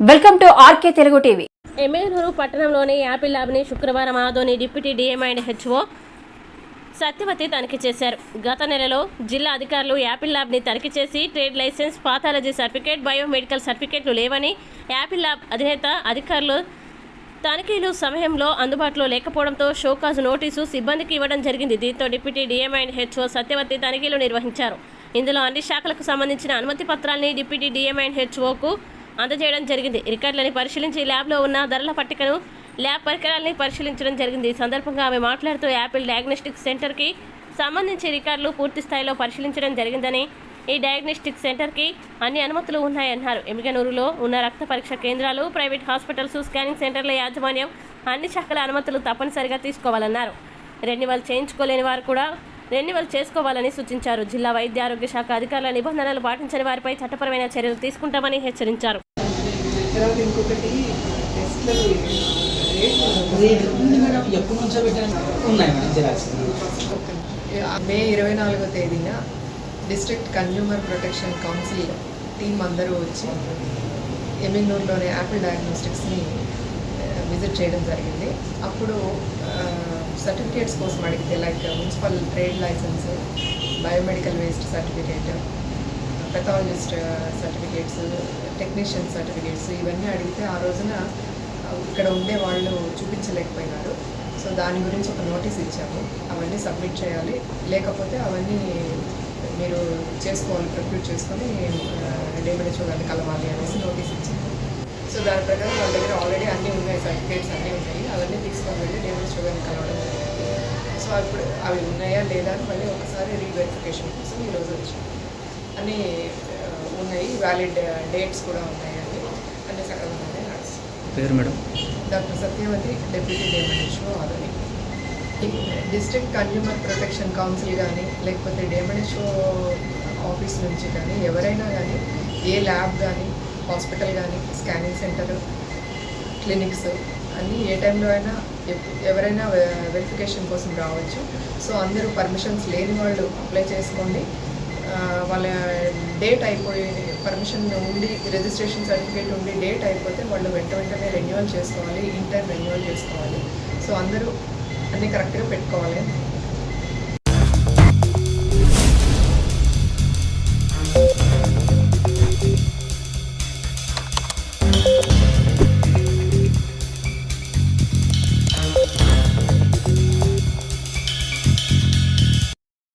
Welcome to RK Telugu TV. Emmiganur పట్టణంలోని Apple ల్యాబ్ని శుక్రవారం Adoni deputy DM and HO Satyavathi తనిఖీ చేశారు. గత నెలలో జిల్లా అధికారులు యాపిల్ ల్యాబ్ని తనిఖీ చేసి trade licence pathology certificate biomedical సర్టిఫికేట్లు లేవని యాపిల్ ల్యాబ్ అధినేత అధికారులు తనిఖీలు సమయంలో అందుబాటులో లేకపోవడంతో షోకాజ్ నోటీసు సిబ్బందికి ఇవ్వడం జరిగింది. దీంతో deputy DM and HO Satyavathi తనిఖీలు నిర్వహించారు. ఇందులో అన్ని శాఖలకు సంబంధించిన అనుమతి పత్రాల్ని డిప్యూటీ డిఎం అండ్ హెచ్ఓకు అందజేయడం జరిగింది. రికార్డులని పరిశీలించి ల్యాబ్లో ఉన్న ధరల పట్టికను ల్యాబ్ పరికరాలని పరిశీలించడం జరిగింది. ఈ సందర్భంగా ఆమె మాట్లాడుతూ యాపిల్ డయాగ్నోస్టిక్ సెంటర్కి సంబంధించి రికార్డులు పూర్తి స్థాయిలో పరిశీలించడం జరిగిందని ఈ డయాగ్నోస్టిక్ సెంటర్కి అన్ని అనుమతులు ఉన్నాయన్నారు. ఎమిగనూరులో ఉన్న రక్త పరీక్ష కేంద్రాలు ప్రైవేట్ హాస్పిటల్స్ స్కానింగ్ సెంటర్ల యాజమాన్యం అన్ని శాఖల అనుమతులు తప్పనిసరిగా తీసుకోవాలన్నారు. రెన్యువల్ చేయించుకోలేని వారు కూడా రెన్యువల్ చేసుకోవాలని సూచించారు. జిల్లా వైద్య ఆరోగ్య శాఖ అధికారుల నిబంధనలు పాటించని వారిపై చట్టపరమైన చర్యలు తీసుకుంటామని హెచ్చరించారు. తర్వాత ఇంకొకటి టెస్ట్లో రేట్ ఉంది మేడం. ఎప్పటి నుంచో పెట్టాను ఉన్నాయి మేడం జిరాక్స్. మే ఇరవై నాలుగో తేదీన district consumer protection council team అందరూ వచ్చి ఎమిగ్నూర్లోని యాపిల్ డయాగ్నోస్టిక్స్ని విజిట్ చేయడం జరిగింది. అప్పుడు సర్టిఫికేట్స్ కోసం అడిగితే like municipal trade licence biomedical waste certificate pathologist certificates technician certificates ఇవన్నీ అడిగితే ఆ రోజున uh, ఇక్కడ ఉండే వాళ్ళు చూపించలేకపోయినారు. సో దాని గురించి ఒక నోటీస్ ఇచ్చాము. అవన్నీ సబ్మిట్ చేయాలి. లేకపోతే అవన్నీ మీరు చేసుకోవాలి ప్రొక్యూర్ చేసుకొని uh, డేమేజ్ గారిని కలవాలి అనేసి నోటీస్ ఇచ్చాము. సో దాని ప్రకారం వాళ్ళ దగ్గర ఆల్రెడీ అన్నీ ఉన్నాయి సర్టిఫికేట్స్ అన్నీ ఉన్నాయి. అవన్నీ తీసుకొని వెళ్ళి డేమిడేచో గారిని కలవడం జరిగింది. సో అప్పుడు అవి ఉన్నాయా లేదా అని మళ్ళీ ఒకసారి రీవెరిఫికేషన్ కోసం ఈరోజు వచ్చాము. అన్నీ ఉన్నాయి. వ్యాలిడ్ డేట్స్ కూడా ఉన్నాయి అన్ని అన్ని సక్రమంగానే నడుస్తుంది పేరు madam? Doctor Satyavathi deputy డేమనిషో Adoni district consumer protection council కానీ లేకపోతే డేమనిషో ఆఫీస్ నుంచి కానీ ఎవరైనా కానీ ఏ ల్యాబ్ కానీ హాస్పిటల్ కానీ స్కానింగ్ సెంటర్ క్లినిక్స్ అన్నీ ఏ టైంలో అయినా ఎవరైనా వెరిఫికేషన్ కోసం రావచ్చు. సో అందరూ పర్మిషన్స్ లేని వాళ్ళు అప్లై చేసుకోండి. వాళ్ళ డేట్ అయిపోయి పర్మిషన్ ఉండి రిజిస్ట్రేషన్ సర్టిఫికేట్ ఉండి డేట్ అయిపోతే వాళ్ళు వెంట వెంటనే రెన్యువల్ చేసుకోవాలి ఇంటర్ రెన్యువల్ చేసుకోవాలి. సో అందరూ అన్నీ కరెక్ట్గా పెట్టుకోవాలి.